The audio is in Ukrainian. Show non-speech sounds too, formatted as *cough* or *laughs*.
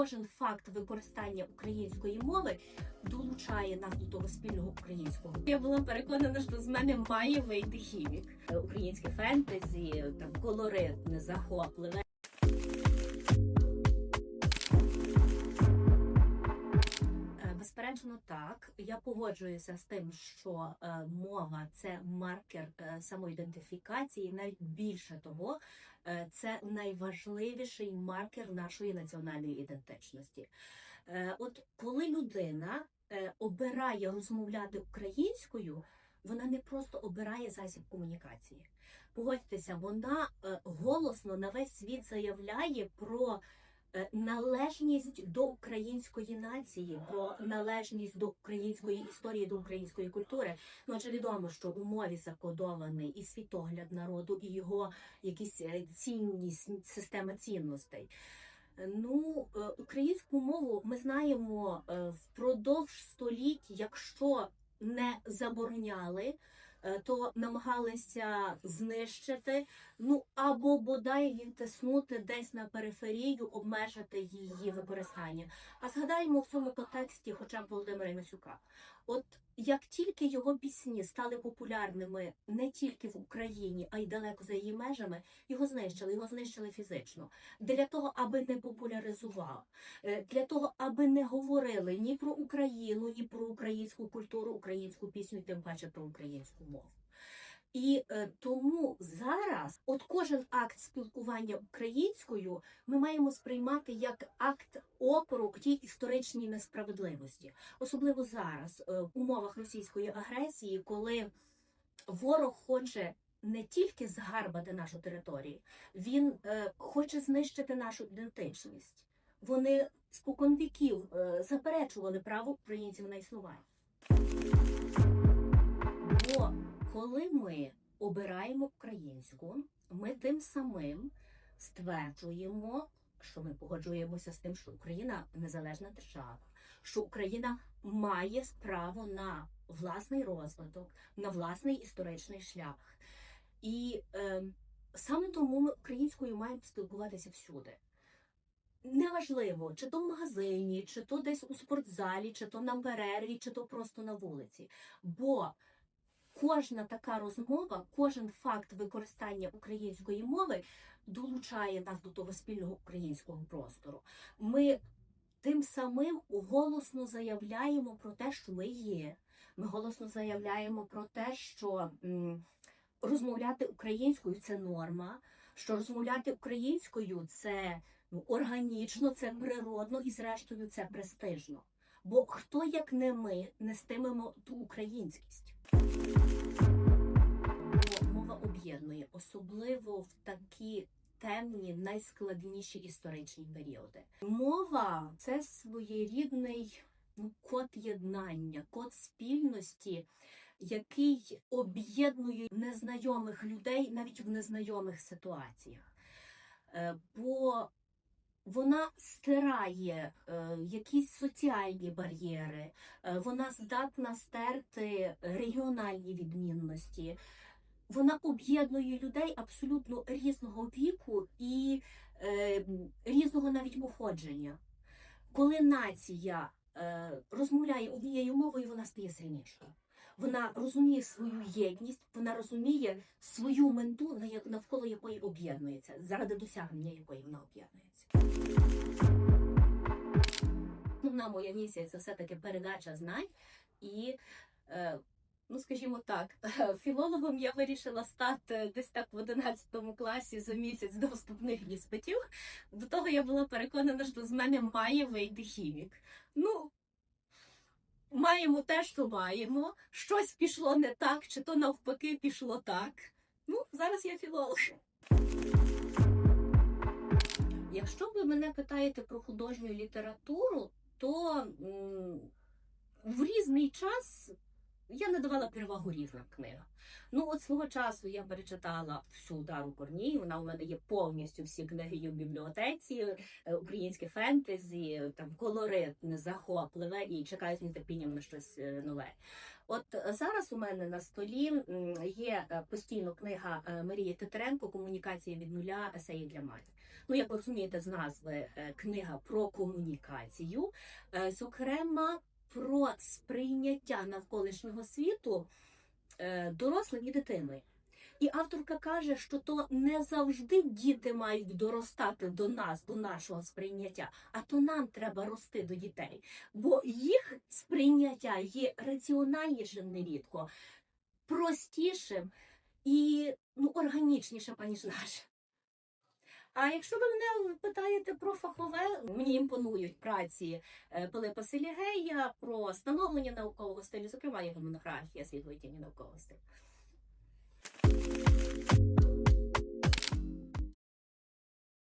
Кожен факт використання української мови долучає нас до того спільного українського. Я була переконана, що з мене має вийти хімік. Українське фентезі, там колоритне, захопливе. Безперечно, так. Я погоджуюся з тим, що е, мова це маркер е, самоідентифікації, навіть більше того, е, це найважливіший маркер нашої національної ідентичності. От коли людина обирає розмовляти українською, вона не просто обирає засіб комунікації. Погодьтеся, вона голосно на весь світ заявляє про належність до української нації, про належність до української історії, до української культури. Ну адже відомо, що у мові закодований і світогляд народу, і його якісь е, цінність, система цінностей. Е, Ну, е, українську мову ми знаємо е, впродовж століть, якщо не забороняли, е, то намагалися знищити, ну або бодай відтиснути десь на периферію, обмежити її використання. А згадаємо в цьому контексті хоча б Володимира Івасюка. От як тільки його пісні стали популярними не тільки в Україні, а й далеко за її межами, його знищили, його знищили фізично. Для того, аби не популяризував, е, для того, аби не говорили ні про Україну, ні про українську культуру, українську пісню, тим паче про українську мову. І е, тому зараз, от кожен акт спілкування українською, ми маємо сприймати як акт опору тій історичній несправедливості, особливо зараз, е, в умовах російської агресії, коли ворог хоче не тільки згарбати нашу територію, він е, хоче знищити нашу ідентичність. Вони спокон віків е, заперечували право українців на існування. Коли ми обираємо українську, ми тим самим стверджуємо, що ми погоджуємося з тим, що Україна незалежна держава, що Україна має право на власний розвиток, на власний історичний шлях. І е, саме тому ми українською маємо спілкуватися всюди. Неважливо, чи то в магазині, чи то десь у спортзалі, чи то на перерві, чи то просто на вулиці. Бо кожна така розмова, кожен факт використання української мови долучає нас до того спільного українського простору. Ми тим самим голосно заявляємо про те, що ми є. Ми голосно заявляємо про те, що розмовляти українською це норма, що розмовляти українською це ну, органічно, це природно і, зрештою, це престижно. Бо хто, як не ми, нестимемо ту українськість? Об'єднує, особливо в такі темні, найскладніші історичні періоди. Мова це своєрідний ну, код єднання, код спільності, який об'єднує незнайомих людей навіть в незнайомих ситуаціях. Е, Бо вона стирає е, якісь соціальні бар'єри, е, вона здатна стерти регіональні відмінності. Вона об'єднує людей абсолютно різного віку і е, різного навіть походження. Коли нація е, розмовляє однією мовою, вона стає сильнішою. Вона розуміє свою єдність, вона розуміє свою менту, навколо якої об'єднується, заради досягнення якої вона об'єднується. Основна моя місія це все-таки передача знань і. Е, Ну, скажімо так, *laughs* філологом я вирішила стати десь так в 11 класі за місяць до вступних іспитів. До того я була переконана, що з мене має вийти хімік. Ну, маємо те, що маємо. Щось пішло не так, чи то навпаки пішло так. Ну, зараз я філолог. Якщо ви мене питаєте про художню літературу, то м, в різний час я надавала перевагу різним книгам. Ну, от свого часу я перечитала всю Дару Корній. Вона у мене є повністю всі книги є в бібліотеці, е, українське фентезі, там колорит захопливе і чекаю з нетерпінням на щось е, нове. От е, зараз у мене на столі є постійно книга Марії Тетеренко Комунікація від нуля есеї для матір. Ну, як ви розумієте, з назви книга про комунікацію, зокрема про сприйняття навколишнього світу е, дорослим і дитиною. І авторка каже, що то не завжди діти мають доростати до нас, до нашого сприйняття, а то нам треба рости до дітей. Бо їх сприйняття є раціональнішим нерідко, простішим і ну, органічнішим, аніж наше. А якщо ви мене питаєте про фахове, мені імпонують праці е, Пилипа Селігея про становлення наукового стилю, зокрема його монографія світлої тіні наукового стилю.